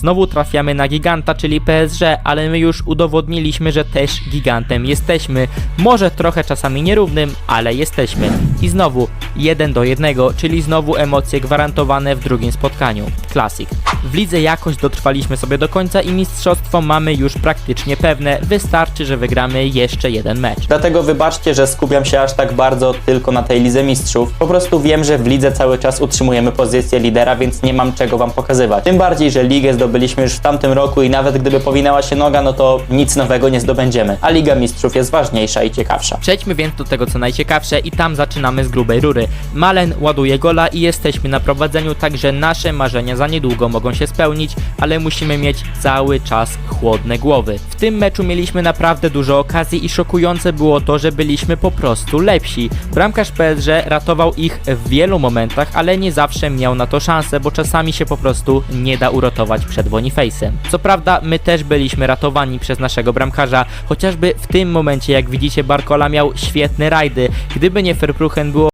Znowu trafiamy na giganta, czyli PSG, ale my już udowodniliśmy, że też gigantem jesteśmy. Może trochę czasami nierównym, ale jesteśmy. I znowu 1 do 1, czyli znowu emocje gwarantowane w drugim spotkaniu. Klasik. W lidze jakoś dotrwaliśmy sobie do końca i mistrzostwo mamy już praktycznie pewne. Wystarczy, że wygramy jeszcze jeden mecz. Dlatego wybaczcie, że skupiam się aż tak bardzo tylko na tej Lidze Mistrzów. Po prostu wiem, że w lidze cały czas utrzymujemy pozycję lidera, więc nie mam czego wam pokazywać. Tym bardziej, że ligę zdobyliśmy już w tamtym roku i nawet gdyby powinęła się noga, no to nic nowego nie zdobędziemy. A Liga Mistrzów jest ważniejsza i ciekawsza. Przejdźmy więc do tego co najciekawsze i tam zaczynamy z grubej rury. Malen ładuje gola i jesteśmy na prowadzeniu, także nasze marzenia za niedługo mogą się spełnić, ale musimy mieć cały czas chłodne głowy. W tym meczu mieliśmy naprawdę dużo okazji i szokujące było to, że byliśmy po prostu lepsi. Bramkarz PSG ratował ich w wielu momentach, ale nie zawsze miał na to szansę, bo czasami się po prostu nie da uratować przed Boniface'em. Co prawda my też byliśmy ratowani przez naszego bramkarza, chociażby w tym momencie jak widzicie Barcola miał świetne rajdy. Gdyby nie Verpruchen było